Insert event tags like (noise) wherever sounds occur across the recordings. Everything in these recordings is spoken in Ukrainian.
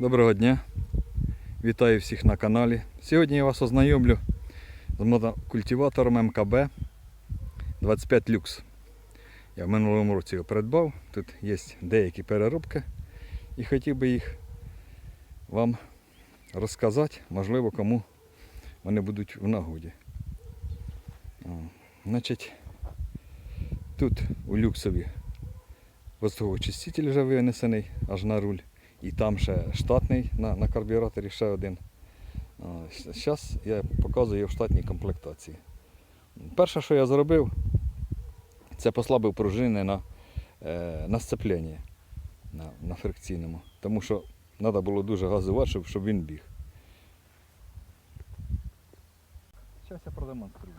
Доброго дня! Вітаю всіх на каналі. Сьогодні я вас ознайомлю з мотокультиватором МКБ 25 Lux. Я в минулому році його придбав. Тут є деякі переробки і хотів би їх вам розказати, можливо, кому вони будуть в нагоді. Значить, тут у люксові воздухоочиститель вже винесений аж на руль. І там ще штатний на, на карбюраторі ще один. Зараз я показую в штатній комплектації. Перше, що я зробив, це послабив пружини на, е, на сцеплення на, на фрикційному. Тому що треба було дуже газувати, щоб, щоб він біг. Зараз я продемонструю.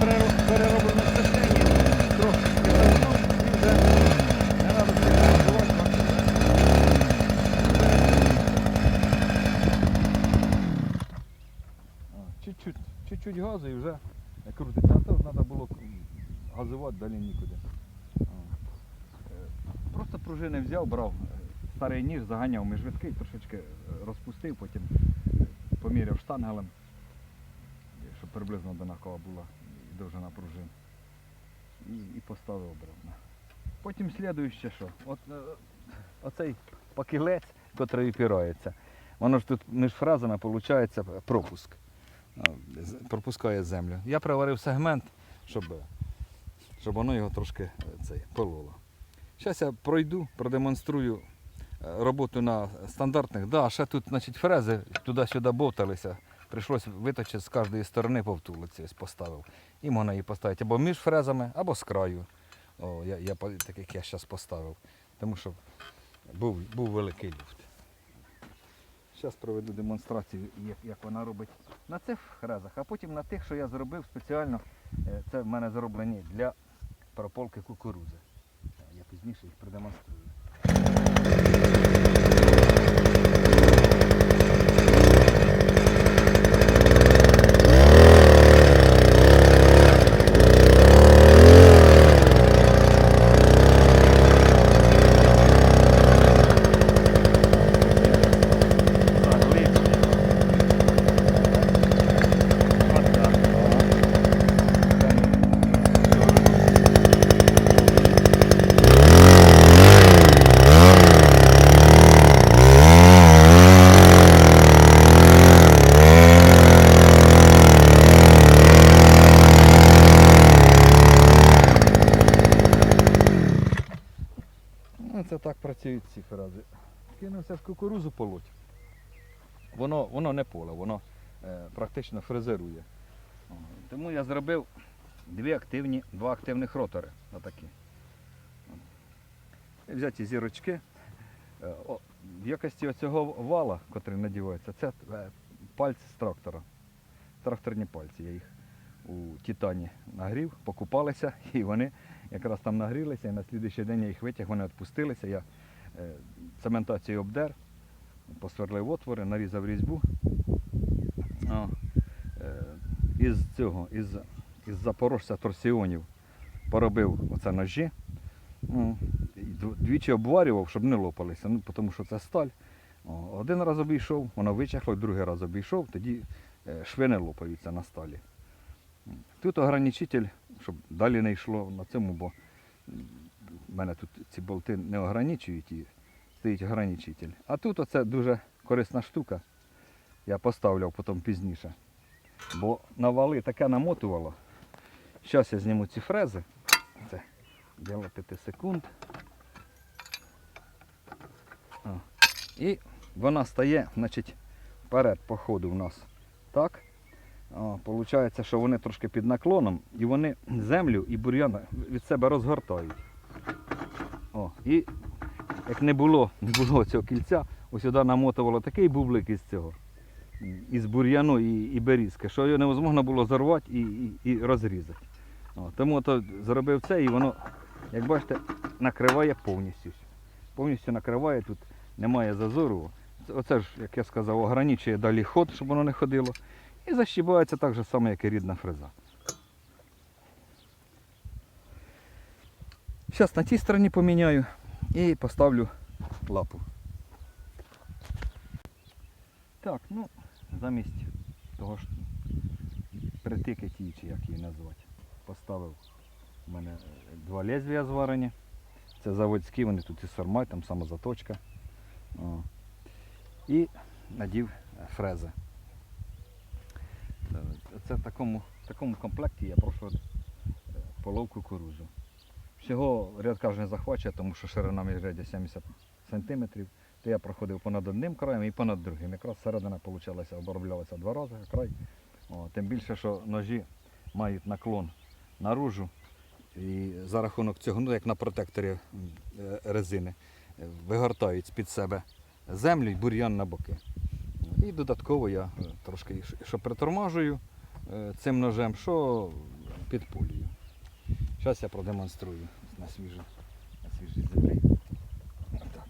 При переро- переробленому сцепленні трохи підтягнув і вже не треба сильно Чуть-чуть, чуть-чуть газу і вже крутиться. А то треба було газувати далі нікуди. Е, Просто пружини взяв, брав е, старий ніж, заганяв між витки, трошечки е, розпустив, потім поміряв штангелем, щоб приблизно одинакова була довжина пружин. І, і поставив обратно. Потім слідуюче що? От, е, оцей пакілець, який випирається. Воно ж тут між фразами виходить пропуск. Пропускає землю. Я приварив сегмент, щоб, щоб воно його трошки е, цей, пололо. Зараз я пройду, продемонструю е, роботу на стандартних. Да, ще тут значить, фрези туди-сюди бовталися. Прийшлось виточити з кожної сторони по втулиці ось поставив. І можна її поставити або між фрезами, або з краю. О, я, я, так як я зараз поставив. Тому що був, був великий люфт. Зараз проведу демонстрацію, як, як вона робить на цих фрезах, а потім на тих, що я зробив спеціально. Е, Це в мене зроблені для прополки кукурудзи. Я пізніше їх продемонструю. Ну, це так працюють ці фрази. Кинувся в кукурузу полоть. Воно, воно не поле, воно е, практично фрезерує. Тому я зробив дві активні, два активних ротори. Отакі. Взяті зірочки. Е, о, в якості оцього вала, який надівається, це е, пальці з трактора. Тракторні пальці. Я їх у Титані нагрів, покупалися, (laughs) і вони якраз там нагрілися, і на слідуючий день я їх витяг, вони відпустилися. Я е, цементацією обдер, посверлив отвори, нарізав різьбу. А, е, із цього, із, із запорожця торсіонів поробив оце ножі. Ну, двічі обварював, щоб не лопалися, ну, тому що це сталь. О, один раз обійшов, воно вичахло, другий раз обійшов, тоді е, шви не лопаються на сталі. Тут ограничитель, щоб далі не йшло на цьому, бо в мене тут ці болти не ограничують і стоїть ограничитель. А тут оце дуже корисна штука. Я поставляв потім пізніше. Бо на вали таке намотувало. Зараз я зніму ці фрези. Це діло 5 секунд. О. І вона стає, значить, вперед по ходу в нас. Так. О, Получається, що вони трошки під наклоном і вони землю і бур'ян від себе розгортають. О, і як не було, не було цього кільця, сюди намотувало такий бублик із цього, із бур'яну і, і берізки, що його невозможно було зарвати і, і, і розрізати. О, тому то зробив це і воно, як бачите, накриває повністю. Повністю накриває, тут немає зазору. Оце ж, як я сказав, ограничує далі ход, щоб воно не ходило. І защібається так же само, як і рідна фреза. Зараз на тій стороні поміняю і поставлю лапу. Так, ну, замість того ж притики ті, чи як її назвати, поставив у мене е, два лезвія зварені. Це заводські, вони тут і сормай, там сама заточка. О. І надів е, фрези. Це в такому, такому комплекті я прошу е, полов кукурудзу. Всього рядка вже не захвачує, тому що ширина міжрядя 70 см. То я проходив понад одним краєм і понад другим. Якраз середина оброблялася два рази, край. О, тим більше, що ножі мають наклон наружу. І за рахунок цього, ну як на протекторі е, резини, е, вигортають з-під себе землю і бур'ян на боки. І додатково я е, трошки що притормажую цим ножем, що підпулюю. Зараз я продемонструю на свіжій на свіжій землі. Так.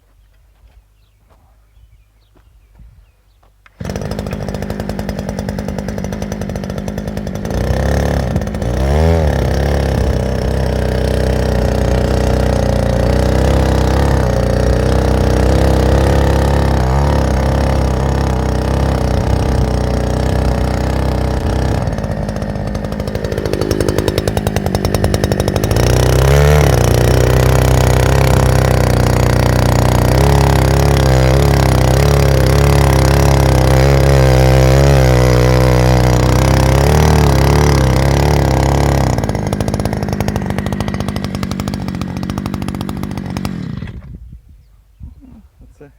Це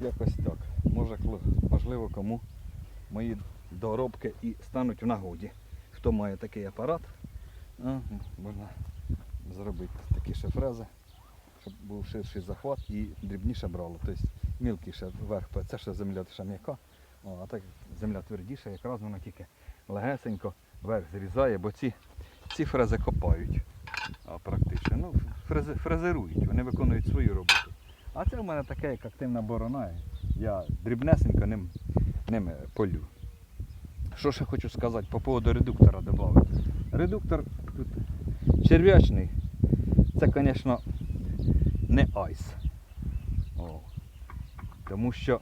якось так. Може, кл- можливо, кому мої доробки і стануть в нагоді. Хто має такий апарат, можна зробити такі ще фрези, щоб був ширший захват і дрібніше брало. Тобто мілкіше вверх, це ще земля м'яка, а так земля твердіша, якраз вона тільки легесенько вверх зрізає, бо ці, ці фрези копають а, практично. Ну, фрези, фрезерують, вони виконують свою роботу. А це в мене таке, як активна борона. Я дрібнесенько ним, ним е, полю. Що ще хочу сказати по поводу редуктора додати. Редуктор тут черв'ячний. Це, звісно, не айс. О. Тому що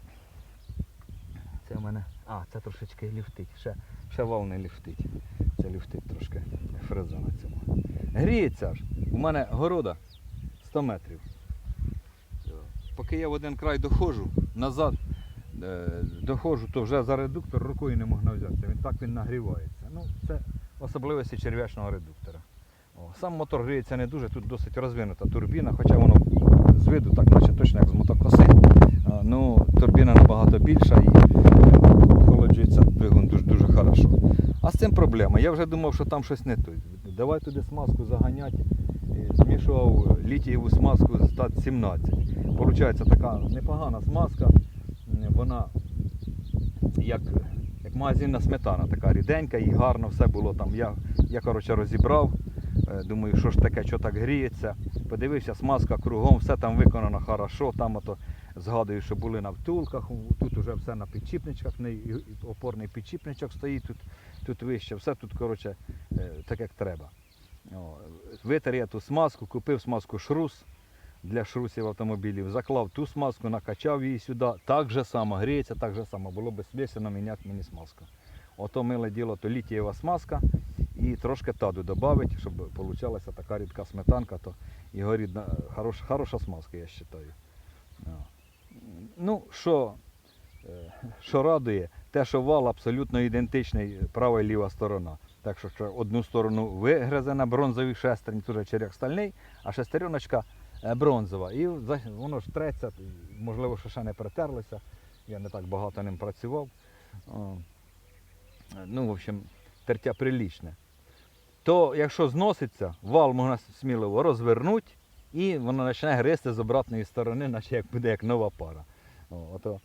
це в мене. А, це трошечки ліфтить. Ще, ще вал не ліфтить. Це ліфтить трошки фреза на цьому. Гріється ж. У мене города 100 метрів. Поки я в один край доходжу, назад е, доходжу, то вже за редуктор рукою не можна взятися. Він так він нагрівається. Ну, це особливості черв'ячного редуктора. О, сам мотор гріється не дуже, тут досить розвинута турбіна, хоча воно з виду так, наче точно як з мотокоси. Ну, турбіна набагато більша і охолоджується двигун дуже, дуже хорошо. А з цим проблема. Я вже думав, що там щось не то. Давай туди смазку заганяти. Змішував літієву смазку з ТАТ-17. Получається така непогана смазка. Вона як, як магазинна сметана, така ріденька і гарно все було там. Я, я коротше, розібрав. Е, Думаю, що ж таке, що так гріється. Подивився, смазка кругом, все там виконано хорошо. Там ото згадую, що були на втулках, тут вже все на підчіпничках, опорний підчіпничок стоїть тут, тут вище, все тут коротше, е, так як треба. Витер я ту смазку, купив смазку шрус для шрусів автомобілів, заклав ту смазку, накачав її сюди, так же само, гріється так же само, було б смісено міняти мені смазку. Ото миле діло, то літієва смазка і трошки таду додати, щоб вийшла така рідка сметанка, то і горить на- хороша, хороша смазка, я вважаю. Ну, що, е, що радує, те, що вал абсолютно ідентичний, права і ліва сторона. Так що, одну сторону вигризена бронзовий шестерень, тут же черяк стальний, а шестереночка бронзова. І воно ж треться, можливо, що ще не притерлося. Я не так багато ним працював. Е, Ну, в общем, тертя прилічне. То якщо зноситься, вал можна сміливо розвернути і воно почне гризти з обратної сторони, наче як буде як нова пара. Ото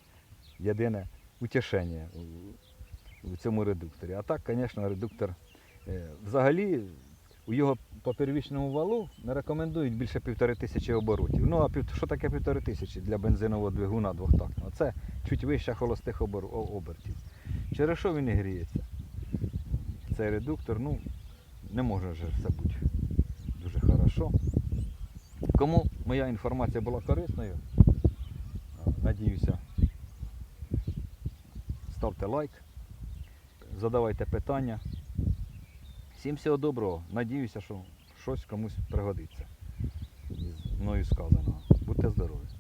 єдине утішення у цьому редукторі. А так, звісно, редуктор е, взагалі у його по первічному валу не рекомендують більше півтори тисячі оборотів. Ну а пів, що таке півтори тисячі для бензинового двигуна двохтактного? Це чуть вище холостих обор, обертів. Через що він і гріється? Цей редуктор, ну, не може вже все бути дуже хорошо. Кому моя інформація була корисною, надіюся, ставте лайк, задавайте питання. Всім всього доброго. Надіюся, що щось комусь пригодиться мною сказано. Будьте здорові!